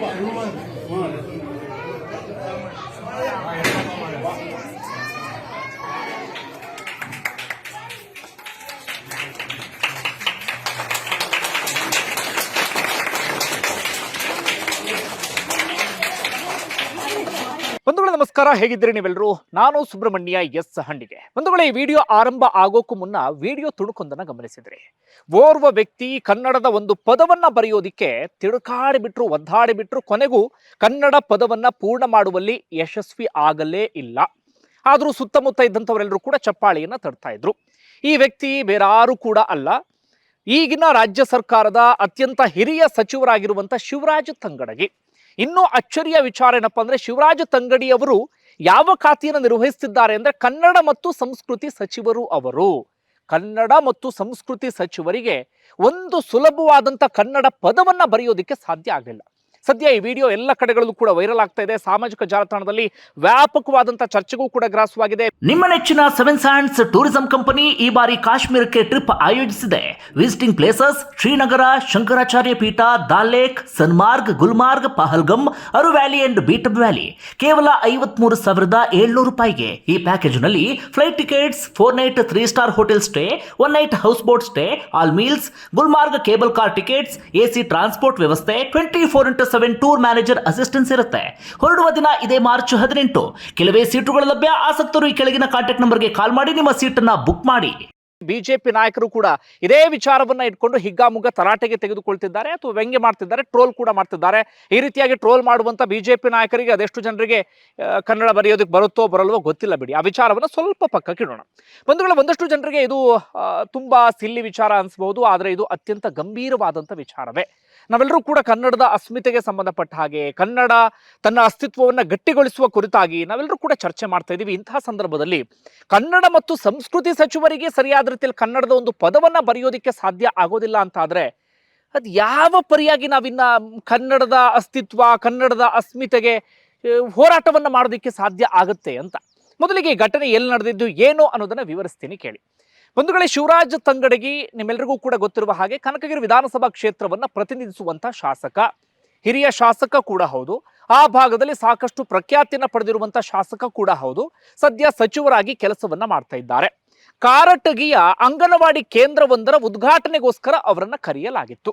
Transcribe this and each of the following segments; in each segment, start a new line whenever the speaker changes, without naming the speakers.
ಬಂಧುಗಳ ನಮಸ್ಕಾರ, ಹೇಗಿದ್ದೀರಿ ನೀವೆಲ್ಲರೂ? ನಾನು ಸುಬ್ರಹ್ಮಣ್ಯ ಎಸ್ ಹಂಡಿಗೆ ವೇಳೆ ಈ ವಿಡಿಯೋ ಆರಂಭ ಆಗೋಕ್ಕೂ ಮುನ್ನ ವಿಡಿಯೋ ತುಣುಕೊಂದನ್ನ ಗಮನಿಸಿದ್ರಿ. ಓರ್ವ ವ್ಯಕ್ತಿ ಕನ್ನಡದ ಒಂದು ಪದವನ್ನ ಬರೆಯೋದಿಕ್ಕೆ ತಿಳುಕಾಡಿಬಿಟ್ರು ಒದ್ದಾಡಿಬಿಟ್ರು ಒದ್ದಾಡಿ ಬಿಟ್ರು ಕೊನೆಗೂ ಕನ್ನಡ ಪದವನ್ನ ಪೂರ್ಣ ಮಾಡುವಲ್ಲಿ ಯಶಸ್ವಿ ಆಗಲೇ ಇಲ್ಲ. ಆದರೂ ಸುತ್ತಮುತ್ತ ಇದ್ದಂಥವರೆಲ್ಲರೂ ಕೂಡ ಚಪ್ಪಾಳಿಯನ್ನ ತಡ್ತಾ ಇದ್ರು. ಈ ವ್ಯಕ್ತಿ ಬೇರಾರು ಕೂಡ ಅಲ್ಲ. ಈಗಿನ ರಾಜ್ಯ ಸರ್ಕಾರದ ಅತ್ಯಂತ ಹಿರಿಯ ಸಚಿವರಾಗಿರುವಂಥ ಶಿವರಾಜ ತಂಗಡಗಿ. ಇನ್ನೂ ಅಚ್ಚರಿಯ ವಿಚಾರ ಏನಪ್ಪ ಅಂದ್ರೆ ಶಿವರಾಜ ತಂಗಡಿ ಅವರು ಯಾವ ಖಾತೆಯನ್ನು ನಿರ್ವಹಿಸುತ್ತಿದ್ದಾರೆ ಅಂದ್ರೆ ಕನ್ನಡ ಮತ್ತು ಸಂಸ್ಕೃತಿ ಸಚಿವರು ಅವರು. ಕನ್ನಡ ಮತ್ತು ಸಂಸ್ಕೃತಿ ಸಚಿವರಿಗೆ ಒಂದು ಸುಲಭವಾದಂಥ ಕನ್ನಡ ಪದವನ್ನ ಬರೆಯೋದಕ್ಕೆ ಸಾಧ್ಯ ಆಗಲಿಲ್ಲ ಸದ್ಯ ಈ ವಿಡಿಯೋ ಎಲ್ಲ ಕಡೆಗಳಲ್ಲೂ ಕೂಡ ವೈರಲ್ ಆಗ್ತಾ ಇದೆ. ಸಾಮಾಜಿಕ ಜಾಲತಾಣದಲ್ಲಿ ವ್ಯಾಪಕವಾದಂತ ಚರ್ಚೆಗೂ ಕೂಡ ಗ್ರಾಸವಾಗಿದೆ.
ನಿಮ್ಮ ನೆಚ್ಚಿನ ಸೆವೆನ್ ಸ್ಯಾಂಡ್ಸ್ ಟೂರಿಸಂ ಕಂಪನಿ ಈ ಬಾರಿ ಕಾಶ್ಮೀರಕ್ಕೆ ಟ್ರಿಪ್ ಆಯೋಜಿಸಿದೆ. ವಿಸಿಟಿಂಗ್ ಪ್ಲೇಸಸ್ ಶ್ರೀನಗರ, ಶಂಕರಾಚಾರ್ಯ ಪೀಠ Dal lake Sonmarg Gulmarg Pahalgam Aru valley and Betaab valley. ಕೇವಲ ಐವತ್ಮೂರು ಸಾವಿರದ ಏಳ್ನೂರು ರೂಪಾಯಿಗೆ ಈ ಪ್ಯಾಕೇಜ್ನಲ್ಲಿ flight tickets four night three star hotel stay one night houseboat stay all meals Gulmarg cable car tickets AC transport ವ್ಯವಸ್ಥೆ twenty four into seven tour manager assistance ಇರುತ್ತೆ. ಹೊರಡುವ ದಿನ ಇದೇ ಮಾರ್ಚ್ ಹದಿನೆಂಟು. ಕೆಲವೇ ಸೀಟುಗಳು ಲಭ್ಯ, ಆಸಕ್ತರು ಈ ಕೆಳಗಿನ ಕಾಂಟ್ಯಾಕ್ಟ್ ನಂಬರ್ಗೆ ಕಾಲ್ ಮಾಡಿ, ನಿಮ್ಮ ಸೀಟನ್ನ ಬುಕ್ ಮಾಡಿ.
ಬಿಜೆಪಿ ನಾಯಕರು ಕೂಡ ಇದೇ ವಿಚಾರವನ್ನ ಇಟ್ಕೊಂಡು ಹಿಗ್ಗಾಮುಗ್ಗ ತರಾಟೆಗೆ ತೆಗೆದುಕೊಳ್ತಿದ್ದಾರೆ ಅಥವಾ ವ್ಯಂಗ್ಯ ಮಾಡ್ತಿದ್ದಾರೆ, ಟ್ರೋಲ್ ಕೂಡ ಮಾಡ್ತಿದ್ದಾರೆ. ಈ ರೀತಿಯಾಗಿ ಟ್ರೋಲ್ ಮಾಡುವಂತ ಬಿಜೆಪಿ ನಾಯಕರಿಗೆ ಅದೆಷ್ಟು ಜನರಿಗೆ ಕನ್ನಡ ಬರೆಯೋದಕ್ಕೆ ಬರುತ್ತೋ ಬರಲ್ವೋ ಗೊತ್ತಿಲ್ಲ ಬಿಡಿ. ಆ ವಿಚಾರವನ್ನ ಸ್ವಲ್ಪ ಪಕ್ಕ ಇಡೋಣ. ಬಂಧುಗಳ, ಒಂದಷ್ಟು ಜನರಿಗೆ ಇದು ತುಂಬಾ ಸಿಲ್ಲಿ ವಿಚಾರ ಅನಿಸಬಹುದು, ಆದರೆ ಇದು ಅತ್ಯಂತ ಗಂಭೀರವಾದಂಥ ವಿಚಾರವೇ. ನಾವೆಲ್ಲರೂ ಕೂಡ ಕನ್ನಡದ ಅಸ್ಮಿತೆಗೆ ಸಂಬಂಧಪಟ್ಟ ಹಾಗೆ, ಕನ್ನಡ ತನ್ನ ಅಸ್ತಿತ್ವವನ್ನು ಗಟ್ಟಿಗೊಳಿಸುವ ಕುರಿತಾಗಿ ನಾವೆಲ್ಲರೂ ಕೂಡ ಚರ್ಚೆ ಮಾಡ್ತಾ ಇದ್ದೀವಿ ಇಂತಹ ಸಂದರ್ಭದಲ್ಲಿ ಕನ್ನಡ ಮತ್ತು ಸಂಸ್ಕೃತಿ ಸಚಿವರಿಗೆ ಸರಿಯಾದ ರೀತಿಯಲ್ಲಿ ಕನ್ನಡದ ಒಂದು ಪದವನ್ನ ಬರೆಯೋದಕ್ಕೆ ಸಾಧ್ಯ ಆಗೋದಿಲ್ಲ ಅಂತ ಆದ್ರೆ ಅದು ಯಾವ ಪರಿಯಾಗಿ ನಾವಿನ್ನ ಕನ್ನಡದ ಅಸ್ತಿತ್ವ, ಕನ್ನಡದ ಅಸ್ಮಿತೆಗೆ ಹೋರಾಟವನ್ನು ಮಾಡೋದಕ್ಕೆ ಸಾಧ್ಯ ಆಗುತ್ತೆ ಅಂತ. ಮೊದಲಿಗೆ ಈ ಘಟನೆ ಎಲ್ಲಿ ನಡೆದಿದ್ದು, ಏನು ಅನ್ನೋದನ್ನ ವಿವರಿಸ್ತೀನಿ ಕೇಳಿ. ಬಂಧುಗಳೇ, ಶಿವರಾಜ್ ತಂಗಡಗಿ ನಿಮ್ಮೆಲ್ಲರಿಗೂ ಕೂಡ ಗೊತ್ತಿರುವ ಹಾಗೆ ಕನಕಗಿರಿ ವಿಧಾನಸಭಾ ಕ್ಷೇತ್ರವನ್ನ ಪ್ರತಿನಿಧಿಸುವಂತ ಶಾಸಕ, ಹಿರಿಯ ಶಾಸಕ ಕೂಡ ಹೌದು. ಆ ಭಾಗದಲ್ಲಿ ಸಾಕಷ್ಟು ಪ್ರಖ್ಯಾತಿಯನ್ನು ಪಡೆದಿರುವಂಥ ಶಾಸಕ ಕೂಡ ಹೌದು. ಸದ್ಯ ಸಚಿವರಾಗಿ ಕೆಲಸವನ್ನ ಮಾಡ್ತಾ ಇದ್ದಾರೆ. ಕಾರಟಗಿಯ ಅಂಗನವಾಡಿ ಕೇಂದ್ರವೊಂದರ ಉದ್ಘಾಟನೆಗೋಸ್ಕರ ಅವರನ್ನು ಕರೆಯಲಾಗಿತ್ತು.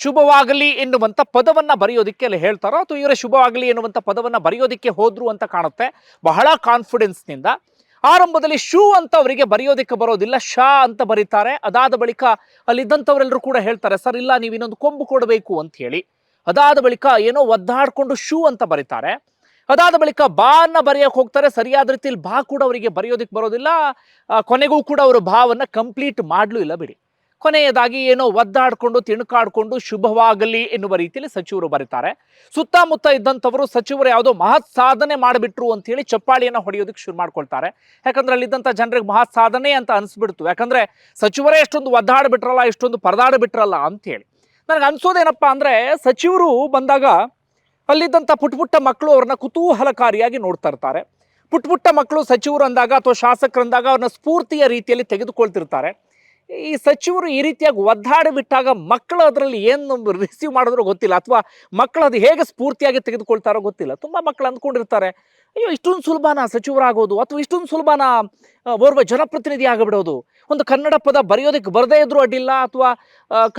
ಶುಭವಾಗಲಿ ಎನ್ನುವಂಥ ಪದವನ್ನ ಬರೆಯೋದಿಕ್ಕೆ ಅಲ್ಲಿ ಹೇಳ್ತಾರೋ ಅಥವಾ ಇವರ ಶುಭವಾಗಲಿ ಎನ್ನುವಂಥ ಪದವನ್ನ ಬರೆಯೋದಿಕ್ಕೆ ಹೋದ್ರು ಅಂತ ಕಾಣುತ್ತೆ. ಬಹಳ ಕಾನ್ಫಿಡೆನ್ಸ್ನಿಂದ. ಆರಂಭದಲ್ಲಿ ಶೂ ಅಂತ ಅವರಿಗೆ ಬರೆಯೋದಕ್ಕೆ ಬರೋದಿಲ್ಲ, ಶಾ ಅಂತ ಬರೀತಾರೆ. ಅದಾದ ಬಳಿಕ ಅಲ್ಲಿದ್ದಂಥವರೆಲ್ಲರೂ ಕೂಡ ಹೇಳ್ತಾರೆ, ಸರ್, ಇಲ್ಲ ನೀವು ಇನ್ನೊಂದು ಕೊಂಬು ಕೊಡಬೇಕು ಅಂತ ಹೇಳಿ. ಅದಾದ ಬಳಿಕ ಏನೋ ಒದ್ದಾಡಿಕೊಂಡು ಶೂ ಅಂತ ಬರೀತಾರೆ. ಅದಾದ ಬಳಿಕ ಬಾ ಅನ್ನ ಬರೆಯಕ್ಕೆ ಹೋಗ್ತಾರೆ. ಸರಿಯಾದ ರೀತಿಯಲ್ಲಿ ಬಾ ಕೂಡ ಅವರಿಗೆ ಬರೆಯೋದಕ್ಕೆ ಬರೋದಿಲ್ಲ. ಕೊನೆಗೂ ಕೂಡ ಅವರು ಭಾವನ್ನ ಕಂಪ್ಲೀಟ್ ಮಾಡ್ಲೂ ಇಲ್ಲ ಬಿಡಿ. ಕೊನೆಯದಾಗಿ ಏನೋ ಒದ್ದಾಡಿಕೊಂಡು, ತಿಣುಕಾಡ್ಕೊಂಡು ಶುಭವಾಗಲಿ ಎನ್ನುವ ರೀತಿಯಲ್ಲಿ ಸಚಿವರು ಬರೀತಾರೆ. ಸುತ್ತಮುತ್ತ ಇದ್ದಂಥವರು ಸಚಿವರು ಯಾವುದೋ ಮಹತ್ ಸಾಧನೆ ಮಾಡಿಬಿಟ್ರು ಅಂತ ಹೇಳಿ ಚಪ್ಪಾಳಿಯನ್ನು ಹೊಡೆಯೋದಕ್ಕೆ ಶುರು ಮಾಡ್ಕೊಳ್ತಾರೆ. ಯಾಕಂದ್ರೆ ಅಲ್ಲಿದ್ದಂಥ ಜನರಿಗೆ ಮಹತ್ ಸಾಧನೆ ಅಂತ ಅನಿಸ್ಬಿಡ್ತು. ಯಾಕಂದ್ರೆ ಸಚಿವರೇ ಎಷ್ಟೊಂದು ಒದ್ದಾಡಿಬಿಟ್ರಲ್ಲ, ಎಷ್ಟೊಂದು ಪರದಾಡಿಬಿಟ್ರಲ್ಲ ಅಂತ ಹೇಳಿ ನನಗೆ ಅನ್ಸೋದೇನಪ್ಪ ಅಂದ್ರೆ ಸಚಿವರು ಬಂದಾಗ ಅಲ್ಲಿದ್ದಂಥ ಪುಟ್ಟ ಪುಟ್ಟ ಮಕ್ಕಳು ಅವ್ರನ್ನ ಕುತೂಹಲಕಾರಿಯಾಗಿ ನೋಡ್ತಾ ಇರ್ತಾರೆ. ಪುಟ್ಟ ಪುಟ್ಟ ಮಕ್ಕಳು ಸಚಿವರು ಅಂದಾಗ ಅಥವಾ ಶಾಸಕರಂದಾಗ ಅವ್ರನ್ನ ಸ್ಫೂರ್ತಿಯ ರೀತಿಯಲ್ಲಿ ತೆಗೆದುಕೊಳ್ತಿರ್ತಾರೆ. ಈ ಸಚಿವರು ಈ ರೀತಿಯಾಗಿ ಒದ್ದಾಡಿ ಬಿಟ್ಟಾಗ ಮಕ್ಕಳು ಅದರಲ್ಲಿ ಏನು ರಿಸೀವ್ ಮಾಡಿದ್ರೂ ಗೊತ್ತಿಲ್ಲ ಅಥವಾ ಮಕ್ಕಳು ಅದು ಹೇಗೆ ಸ್ಫೂರ್ತಿಯಾಗಿ ತೆಗೆದುಕೊಳ್ತಾರೋ ಗೊತ್ತಿಲ್ಲ. ತುಂಬ ಮಕ್ಕಳು ಅಂದ್ಕೊಂಡಿರ್ತಾರೆ. ಅಯ್ಯೋ, ಇಷ್ಟೊಂದು ಸುಲಭನಾ ಸಚಿವರಾಗೋದು ಅಥವಾ ಇಷ್ಟೊಂದು ಸುಲಭನಾ ಓರ್ವ ಜನಪ್ರತಿನಿಧಿ ಆಗಿಬಿಡೋದು. ಒಂದು ಕನ್ನಡ ಪದ ಬರೆಯೋದಕ್ಕೆ ಬರದೇ ಇದ್ದರೂ ಅಡ್ಡಿಲ್ಲ ಅಥವಾ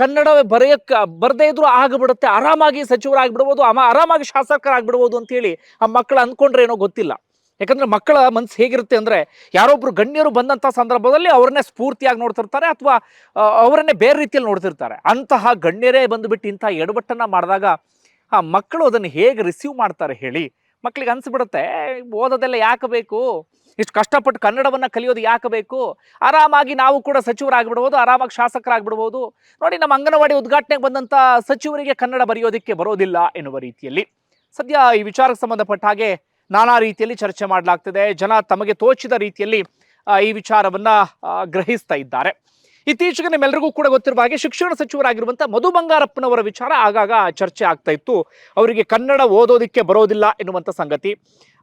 ಕನ್ನಡವೇ ಕನ್ನಡ ಬರೆಯೋಕ್ಕೆ ಬರದೇ ಇದ್ದರೂ ಆಗಿಬಿಡುತ್ತೆ, ಆರಾಮಾಗಿ ಸಚಿವರಾಗಿಬಿಡ್ಬೋದು, ಅಮ, ಆರಾಮಾಗಿ ಶಾಸಕರಾಗಿಬಿಡ್ಬೋದು ಅಂತೇಳಿ ಆ ಮಕ್ಕಳು ಅಂದ್ಕೊಂಡ್ರೆ ಏನೋ ಗೊತ್ತಿಲ್ಲ. ಯಾಕಂದ್ರೆ ಮಕ್ಕಳ ಮನಸ್ಸು ಹೇಗಿರುತ್ತೆ ಅಂದ್ರೆ ಯಾರೊಬ್ರು ಗಣ್ಯರು ಬಂದಂಥ ಸಂದರ್ಭದಲ್ಲಿ ಅವ್ರನ್ನೇ ಸ್ಫೂರ್ತಿಯಾಗಿ ನೋಡ್ತಿರ್ತಾರೆ ಅಥವಾ ಅವರನ್ನೇ ಬೇರೆ ರೀತಿಯಲ್ಲಿ ನೋಡ್ತಿರ್ತಾರೆ. ಅಂತಹ ಗಣ್ಯರೇ ಬಂದುಬಿಟ್ಟು ಇಂಥ ಎಡವಟ್ಟನ್ನ ಮಾಡಿದಾಗ ಆ ಮಕ್ಕಳು ಅದನ್ನು ಹೇಗೆ ರಿಸೀವ್ ಮಾಡ್ತಾರೆ ಹೇಳಿ ಮಕ್ಕಳಿಗೆ ಅನಿಸ್ಬಿಡುತ್ತೆ "ಏ, ಓದೋದೆಲ್ಲ ಯಾಕೆ ಬೇಕು? ಇಷ್ಟು ಕಷ್ಟಪಟ್ಟು ಕನ್ನಡವನ್ನು ಕಲಿಯೋದು ಯಾಕೆ ಬೇಕು? ಆರಾಮಾಗಿ ನಾವು ಕೂಡ ಸಚಿವರಾಗಿಬಿಡ್ಬೋದು ಆರಾಮಾಗಿ ಶಾಸಕರಾಗಿಬಿಡ್ಬೋದು. ನೋಡಿ ನಮ್ಮ ಅಂಗನವಾಡಿ ಉದ್ಘಾಟನೆಗೆ ಬಂದಂಥ ಸಚಿವರಿಗೆ ಕನ್ನಡ ಬರೆಯೋದಕ್ಕೆ ಬರೋದಿಲ್ಲ ಎನ್ನುವ ರೀತಿಯಲ್ಲಿ. ಸದ್ಯ ಈ ವಿಚಾರಕ್ಕೆ ಸಂಬಂಧಪಟ್ಟ ಹಾಗೆ ನಾನಾ ರೀತಿಯಲ್ಲಿ ಚರ್ಚೆ ಮಾಡಲಾಗ್ತಿದೆ. ಜನ ತಮಗೆ ತೋಚಿದ ರೀತಿಯಲ್ಲಿ ಈ ವಿಚಾರವನ್ನ ಗ್ರಹಿಸ್ತಾ ಇದ್ದಾರೆ. ಇತ್ತೀಚೆಗೆ ನಿಮ್ಮೆಲ್ಲರಿಗೂ ಕೂಡ ಗೊತ್ತಿರುವ ಹಾಗೆ ಶಿಕ್ಷಣ ಸಚಿವರಾಗಿರುವಂಥ ಮಧು ಬಂಗಾರಪ್ಪನವರ ವಿಚಾರ ಆಗಾಗ ಚರ್ಚೆ ಆಗ್ತಾ ಇತ್ತು. ಅವರಿಗೆ ಕನ್ನಡ ಓದೋದಿಕ್ಕೆ ಬರೋದಿಲ್ಲ ಎನ್ನುವಂಥ ಸಂಗತಿ.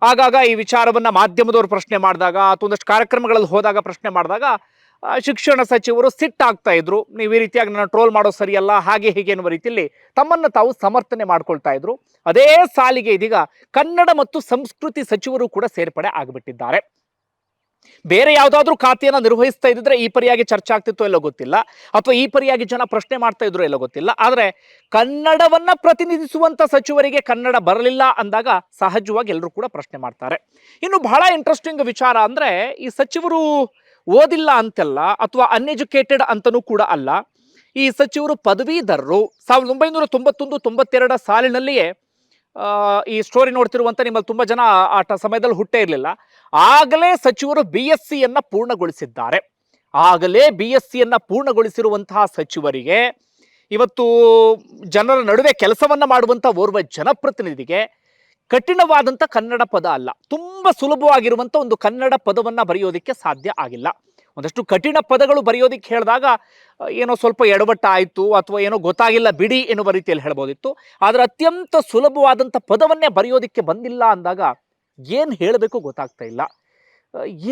ಆಗಾಗ ಈ ವಿಚಾರವನ್ನ ಮಾಧ್ಯಮದವರು ಪ್ರಶ್ನೆ ಮಾಡಿದಾಗ ಅಥವಾ ಒಂದಷ್ಟು ಕಾರ್ಯಕ್ರಮಗಳಲ್ಲಿ ಹೋದಾಗ ಪ್ರಶ್ನೆ ಮಾಡಿದಾಗ ಶಿಕ್ಷಣ ಸಚಿವರು ಸಿಟ್ಟಾಗ್ತಾ ಇದ್ರು. ನೀವು ಈ ರೀತಿಯಾಗಿ ನನ್ನ ಟ್ರೋಲ್ ಮಾಡೋ ಸರಿಯಲ್ಲ, ಹಾಗೆ ಹೀಗೆ ಎನ್ನುವ ರೀತಿಯಲ್ಲಿ ತಮ್ಮನ್ನು ತಾವು ಸಮರ್ಥನೆ ಮಾಡ್ಕೊಳ್ತಾ ಇದ್ರು. ಅದೇ ಸಾಲಿಗೆ ಇದೀಗ ಕನ್ನಡ ಮತ್ತು ಸಂಸ್ಕೃತಿ ಸಚಿವರು ಕೂಡ ಸೇರ್ಪಡೆ ಆಗಿಬಿಟ್ಟಿದ್ದಾರೆ. ಬೇರೆ ಯಾವುದಾದ್ರೂ ಖಾತೆಯನ್ನು ನಿರ್ವಹಿಸ್ತಾ ಇದ್ದಿದ್ರೆ ಈ ಪರಿಯಾಗಿ ಚರ್ಚೆ ಆಗ್ತಿತ್ತು ಎಲ್ಲೋ ಗೊತ್ತಿಲ್ಲ. ಅಥವಾ ಈ ಪರಿಯಾಗಿ ಜನ ಪ್ರಶ್ನೆ ಮಾಡ್ತಾ ಇದ್ರು ಎಲ್ಲೋ ಗೊತ್ತಿಲ್ಲ. ಆದ್ರೆ ಕನ್ನಡವನ್ನ ಪ್ರತಿನಿಧಿಸುವಂತ ಸಚಿವರಿಗೆ ಕನ್ನಡ ಬರಲಿಲ್ಲ ಅಂದಾಗ ಸಹಜವಾಗಿ ಎಲ್ಲರೂ ಕೂಡ ಪ್ರಶ್ನೆ ಮಾಡ್ತಾರೆ. ಇನ್ನು ಬಹಳ ಇಂಟ್ರೆಸ್ಟಿಂಗ್ ವಿಚಾರ ಅಂದ್ರೆ ಈ ಸಚಿವರು ಓದಿಲ್ಲ ಅಂತಲ್ಲ ಅಥವಾ ಅನ್ಎಜುಕೇಟೆಡ್ ಅಂತನೂ ಕೂಡ ಅಲ್ಲ. ಈ ಸಚಿವರು ಪದವೀಧರರು. ಸಾವಿರದ ಒಂಬೈನೂರ ತೊಂಬತ್ತೊಂದು ತೊಂಬತ್ತೆರಡ ಸಾಲಿನಲ್ಲಿಯೇ ಈ ಸ್ಟೋರಿ ನೋಡ್ತಿರುವಂತ ನಿಮ್ಮಲ್ಲಿ ತುಂಬಾ ಜನ ಆ- ಸಮಯದಲ್ಲಿ ಹುಟ್ಟೇ ಇರಲಿಲ್ಲ. ಆಗಲೇ ಸಚಿವರು ಬಿ ಎಸ್ ಸಿಯನ್ನ ಪೂರ್ಣಗೊಳಿಸಿದ್ದಾರೆ. ಆಗಲೇ ಬಿ ಎಸ್ ಸಿಯನ್ನ ಪೂರ್ಣಗೊಳಿಸಿರುವಂತಹ ಸಚಿವರಿಗೆ ಇವತ್ತು ಜನರ ನಡುವೆ ಕೆಲಸವನ್ನ ಮಾಡುವಂತ ಓರ್ವ ಜನಪ್ರತಿನಿಧಿಗೆ ಕಠಿಣವಾದಂಥ ಕನ್ನಡ ಪದ ಅಲ್ಲ, ತುಂಬ ಸುಲಭವಾಗಿರುವಂಥ ಒಂದು ಕನ್ನಡ ಪದವನ್ನ ಬರೆಯೋದಕ್ಕೆ ಸಾಧ್ಯ ಆಗಿಲ್ಲ. ಒಂದಷ್ಟು ಕಠಿಣ ಪದಗಳು ಬರೆಯೋದಕ್ಕೆ ಹೇಳಿದಾಗ ಏನೋ ಸ್ವಲ್ಪ ಎಡವಟ್ಟ ಆಯಿತು ಅಥವಾ ಏನೋ ಗೊತ್ತಾಗಿಲ್ಲ ಬಿಡಿ ಎನ್ನುವ ರೀತಿಯಲ್ಲಿ ಹೇಳ್ಬೋದಿತ್ತು. ಆದರೆ ಅತ್ಯಂತ ಸುಲಭವಾದಂಥ ಪದವನ್ನೇ ಬರೆಯೋದಕ್ಕೆ ಬಂದಿಲ್ಲ ಅಂದಾಗ ಏನು ಹೇಳಬೇಕು ಗೊತ್ತಾಗ್ತಾ ಇಲ್ಲ.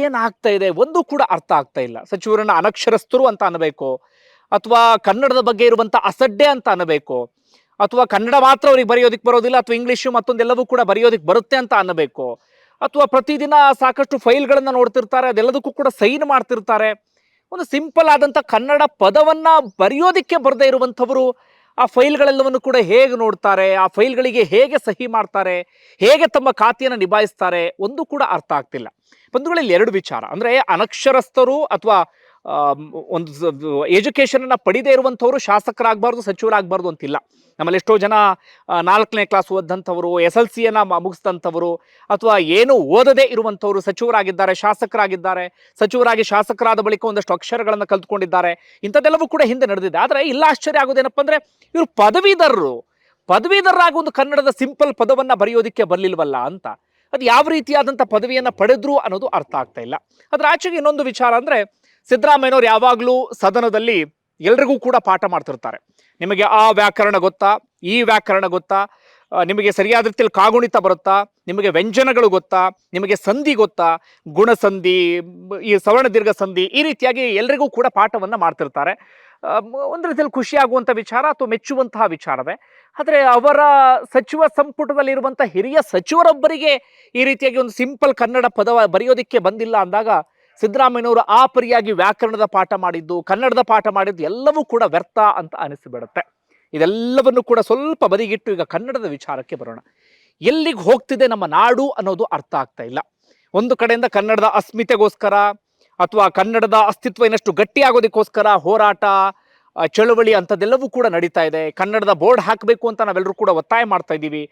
ಏನಾಗ್ತಾ ಇದೆ? ಒಂದು ಕೂಡ ಅರ್ಥ ಆಗ್ತಾ ಇಲ್ಲ. ಸಚಿವರನ್ನ ಅನಕ್ಷರಸ್ಥರು ಅಂತ ಅನ್ನಬೇಕು, ಅಥವಾ ಕನ್ನಡದ ಬಗ್ಗೆ ಇರುವಂಥ ಅಸಡ್ಡೆ ಅಂತ ಅನ್ನಬೇಕು, ಅಥವಾ ಕನ್ನಡ ಮಾತ್ರ ಅವ್ರಿಗೆ ಬರೆಯೋದಕ್ಕೆ ಬರೋದಿಲ್ಲ, ಅಥವಾ ಇಂಗ್ಲೀಷು ಮತ್ತೊಂದೆಲ್ಲವೂ ಕೂಡ ಬರೆಯೋದಕ್ಕೆ ಬರುತ್ತೆ ಅಂತ ಅನ್ನಬೇಕು. ಅಥವಾ ಪ್ರತಿದಿನ ಸಾಕಷ್ಟು ಫೈಲ್ಗಳನ್ನು ನೋಡ್ತಿರ್ತಾರೆ, ಅದೆಲ್ಲದಕ್ಕೂ ಕೂಡ ಸೈನ್ ಮಾಡ್ತಿರ್ತಾರೆ. ಒಂದು ಸಿಂಪಲ್ ಆದಂಥ ಕನ್ನಡ ಪದವನ್ನ ಬರೆಯೋದಕ್ಕೆ ಬರದೇ ಇರುವಂಥವರು ಆ ಫೈಲ್ಗಳೆಲ್ಲವನ್ನು ಕೂಡ ಹೇಗೆ ನೋಡ್ತಾರೆ, ಆ ಫೈಲ್ಗಳಿಗೆ ಹೇಗೆ ಸಹಿ ಮಾಡ್ತಾರೆ, ಹೇಗೆ ತಮ್ಮ ಖಾತೆಯನ್ನು ನಿಭಾಯಿಸ್ತಾರೆ, ಒಂದು ಕೂಡ ಅರ್ಥ ಆಗ್ತಿಲ್ಲ. ಬಂಧುಗಳಲ್ಲಿ ಎರಡು ವಿಚಾರ. ಅಂದ್ರೆ ಅನಕ್ಷರಸ್ಥರು ಅಥವಾ ಒಂದು ಎಜುಕೇಶನ್ ಅನ್ನ ಪಡಿದೇ ಇರುವಂಥವ್ರು ಶಾಸಕರಾಗಬಾರ್ದು, ಸಚಿವರಾಗಬಾರ್ದು ಅಂತಿಲ್ಲ. ನಮ್ಮಲ್ಲಿ ಎಷ್ಟೋ ಜನ ನಾಲ್ಕನೇ ಕ್ಲಾಸ್ ಓದಂಥವರು ಎಸ್ ಎಲ್ ಸಿಯನ್ನು ಮುಗಿಸಿದಂಥವರು, ಅಥವಾ ಏನು ಓದದೇ ಇರುವಂಥವರು ಸಚಿವರಾಗಿದ್ದಾರೆ, ಶಾಸಕರಾಗಿದ್ದಾರೆ, ಸಚಿವರಾಗಿ ಶಾಸಕರಾದ ಬಳಿಕ ಒಂದಷ್ಟು ಅಕ್ಷರಗಳನ್ನು ಕಲ್ತ್ಕೊಂಡಿದ್ದಾರೆ, ಇಂಥದ್ದೆಲ್ಲವೂ ಕೂಡ ಹಿಂದೆ ನಡೆದಿದೆ. ಆದರೆ ಇಲ್ಲ ಆಶ್ಚರ್ಯ ಆಗೋದೇನಪ್ಪ ಅಂದ್ರೆ, ಇವರು ಪದವೀಧರರು. ಪದವೀಧರರಾಗಿ ಒಂದು ಕನ್ನಡದ ಸಿಂಪಲ್ ಪದವನ್ನ ಬರೆಯೋದಕ್ಕೆ ಬರಲಿಲ್ವಲ್ಲ ಅಂತ. ಅದು ಯಾವ ರೀತಿಯಾದಂಥ ಪದವಿಯನ್ನು ಪಡೆದ್ರು ಅನ್ನೋದು ಅರ್ಥ ಆಗ್ತಾ ಇಲ್ಲ. ಅದರ ಆಚೆಗೆ ಇನ್ನೊಂದು ವಿಚಾರ ಅಂದ್ರೆ ಸಿದ್ದರಾಮಯ್ಯನವ್ರು ಯಾವಾಗಲೂ ಸದನದಲ್ಲಿ ಎಲ್ರಿಗೂ ಕೂಡ ಪಾಠ ಮಾಡ್ತಿರ್ತಾರೆ. ನಿಮಗೆ ಆ ವ್ಯಾಕರಣ ಗೊತ್ತಾ, ಈ ವ್ಯಾಕರಣ ಗೊತ್ತಾ ನಿಮಗೆ ಸರಿಯಾದ ರೀತಿಯಲ್ಲಿ ಕಾಗುಣಿತ ಬರುತ್ತಾ, ನಿಮಗೆ ವ್ಯಂಜನಗಳು ಗೊತ್ತಾ, ನಿಮಗೆ ಸಂಧಿ ಗೊತ್ತಾ, ಗುಣಸಂಧಿ, ಈ ಸವರ್ಣ ದೀರ್ಘ ಸಂಧಿ ಈ ರೀತಿಯಾಗಿ ಎಲ್ರಿಗೂ ಕೂಡ ಪಾಠವನ್ನು ಮಾಡ್ತಿರ್ತಾರೆ. ಒಂದು ರೀತಿಯಲ್ಲಿ ಖುಷಿಯಾಗುವಂಥ ವಿಚಾರ ಅಥವಾ ಮೆಚ್ಚುವಂತಹ ವಿಚಾರವೇ. ಆದರೆ ಅವರ ಸಚಿವ ಸಂಪುಟದಲ್ಲಿರುವಂಥ ಹಿರಿಯ ಸಚಿವರೊಬ್ಬರಿಗೆ ಈ ರೀತಿಯಾಗಿ ಒಂದು ಸಿಂಪಲ್ ಕನ್ನಡ ಪದ ಬರೆಯೋದಕ್ಕೆ ಬಂದಿಲ್ಲ ಅಂದಾಗ ಸಿದ್ದರಾಮಯ್ಯನವರು ಆ ಪರಿಯಾಗಿ ವ್ಯಾಕರಣದ ಪಾಠ ಮಾಡಿದ್ದು, ಕನ್ನಡದ ಪಾಠ ಮಾಡಿದ್ದು ಎಲ್ಲವೂ ಕೂಡ ವ್ಯರ್ಥ ಅಂತ ಅನಿಸಿಬಿಡುತ್ತೆ. ಇದೆಲ್ಲವನ್ನು ಕೂಡ ಸ್ವಲ್ಪ ಬದಿಗಿಟ್ಟು ಈಗ ಕನ್ನಡದ ವಿಚಾರಕ್ಕೆ ಬರೋಣ. ಎಲ್ಲಿಗೆ ಹೋಗ್ತಿದೆ ನಮ್ಮ ನಾಡು ಅನ್ನೋದು ಅರ್ಥ ಆಗ್ತಾ ಇಲ್ಲ. ಒಂದು ಕಡೆಯಿಂದ ಕನ್ನಡದ ಅಸ್ಮಿತೆಗೋಸ್ಕರ ಅಥವಾ ಕನ್ನಡದ ಅಸ್ತಿತ್ವ ಇನ್ನಷ್ಟು ಗಟ್ಟಿಯಾಗೋದಕ್ಕೋಸ್ಕರ ಹೋರಾಟ ಚಳುವಳಿ ಅಂಥದ್ದೆಲ್ಲವೂ ಕೂಡ ನಡೀತಾ ಇದೆ. ಕನ್ನಡದ ಬೋರ್ಡ್ ಹಾಕಬೇಕು ಅಂತ ನಾವೆಲ್ಲರೂ ಕೂಡ ಒತ್ತಾಯ ಮಾಡ್ತಾ ಇದ್ದೀವಿ.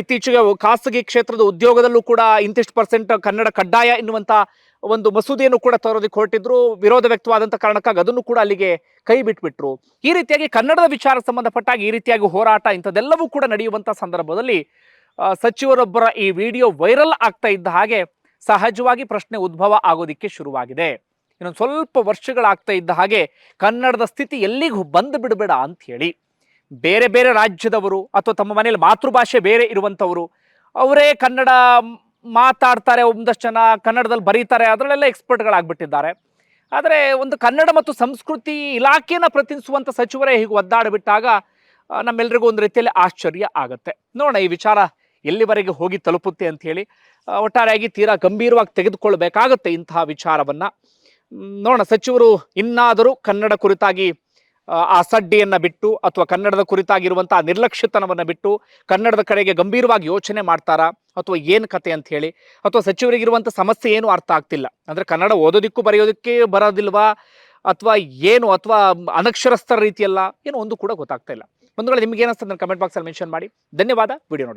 ಇತ್ತೀಚೆಗೆ ಖಾಸಗಿ ಕ್ಷೇತ್ರದ ಉದ್ಯೋಗದಲ್ಲೂ ಕೂಡ ಇಂತಿಷ್ಟು ಪರ್ಸೆಂಟ್ ಕನ್ನಡ ಕಡ್ಡಾಯ ಎನ್ನುವಂಥ ಒಂದು ಮಸೂದೆಯನ್ನು ಕೂಡ ತರೋದಕ್ಕೆ ಹೊರಟಿದ್ರು. ವಿರೋಧ ವ್ಯಕ್ತವಾದಂಥ ಕಾರಣಕ್ಕಾಗಿ ಅದನ್ನು ಕೂಡ ಅಲ್ಲಿಗೆ ಕೈ ಬಿಟ್ಬಿಟ್ರು. ಈ ರೀತಿಯಾಗಿ ಕನ್ನಡದ ವಿಚಾರ ಸಂಬಂಧಪಟ್ಟಾಗಿ ಈ ರೀತಿಯಾಗಿ ಹೋರಾಟ ಇಂಥದ್ದೆಲ್ಲವೂ ಕೂಡ ನಡೆಯುವಂಥ ಸಂದರ್ಭದಲ್ಲಿ ಸಚಿವರೊಬ್ಬರ ಈ ವಿಡಿಯೋ ವೈರಲ್ ಆಗ್ತಾ ಇದ್ದ ಹಾಗೆ ಸಹಜವಾಗಿ ಪ್ರಶ್ನೆ ಉದ್ಭವ ಆಗೋದಿಕ್ಕೆ ಶುರುವಾಗಿದೆ. ಇನ್ನೊಂದು ಸ್ವಲ್ಪ ವರ್ಷಗಳಾಗ್ತಾ ಇದ್ದ ಹಾಗೆ ಕನ್ನಡದ ಸ್ಥಿತಿ ಎಲ್ಲಿಗೂ ಬಂದು ಬಿಡಬೇಡ ಅಂತ ಹೇಳಿ. ಬೇರೆ ಬೇರೆ ರಾಜ್ಯದವರು ಅಥವಾ ತಮ್ಮ ಮನೆಯಲ್ಲಿ ಮಾತೃಭಾಷೆ ಬೇರೆ ಇರುವಂಥವರು, ಅವರೇ ಕನ್ನಡ ಮಾತಾಡ್ತಾರೆ, ಒಂದಷ್ಟು ಜನ ಕನ್ನಡದಲ್ಲಿ ಬರೀತಾರೆ, ಅದರಲ್ಲೆಲ್ಲ ಎಕ್ಸ್ಪರ್ಟ್ಗಳಾಗ್ಬಿಟ್ಟಿದ್ದಾರೆ. ಆದರೆ ಒಂದು ಕನ್ನಡ ಮತ್ತು ಸಂಸ್ಕೃತಿ ಇಲಾಖೆಯನ್ನು ಪ್ರತಿನಿಧಿಸುವಂಥ ಸಚಿವರೇ ಹೀಗೆ ಒದ್ದಾಡಿಬಿಟ್ಟಾಗ ನಮ್ಮೆಲ್ರಿಗೂ ಒಂದು ರೀತಿಯಲ್ಲಿ ಆಶ್ಚರ್ಯ ಆಗುತ್ತೆ. ನೋಡೋಣ, ಈ ವಿಚಾರ ಎಲ್ಲಿವರೆಗೆ ಹೋಗಿ ತಲುಪುತ್ತೆ ಹೇಳಿ ಒಟ್ಟಾರೆಯಾಗಿ ತೀರಾ ಗಂಭೀರವಾಗಿ ತೆಗೆದುಕೊಳ್ಬೇಕಾಗುತ್ತೆ ಇಂತಹ ವಿಚಾರವನ್ನು. ನೋಡೋಣ, ಸಚಿವರು ಇನ್ನಾದರೂ ಕನ್ನಡ ಕುರಿತಾಗಿ ಆ ಬಿಟ್ಟು ಅಥವಾ ಕನ್ನಡದ ಕುರಿತಾಗಿರುವಂಥ ನಿರ್ಲಕ್ಷ್ಯತನವನ್ನು ಬಿಟ್ಟು ಕನ್ನಡದ ಕಡೆಗೆ ಗಂಭೀರವಾಗಿ ಯೋಚನೆ ಮಾಡ್ತಾರಾ ಅಥವಾ ಏನು ಕತೆ ಅಂತ ಹೇಳಿ ಅಥವಾ ಸಚಿವರಿಗಿರುವಂಥ ಸಮಸ್ಯೆ ಏನು ಅರ್ಥ ಆಗ್ತಿಲ್ಲ. ಅಂದರೆ ಕನ್ನಡ ಓದೋದಕ್ಕೂ ಬರೆಯೋದಕ್ಕೆ ಬರೋದಿಲ್ವಾ ಅಥವಾ ಏನು ಅಥವಾ ಅನಕ್ಷರಸ್ಥರ ರೀತಿಯಲ್ಲ ಏನೋ ಒಂದು ಕೂಡ ಗೊತ್ತಾಗ್ತಾ ಇಲ್ಲ. ಒಂದು ವೇಳೆ ನಿಮ್ಗೆ ಏನಿಸ್ತದೆ ಕಮೆಂಟ್ ಬಾಕ್ಸಲ್ಲಿ ಮೆನ್ಷನ್ ಮಾಡಿ. ಧನ್ಯವಾದ. ವಿಡಿಯೋ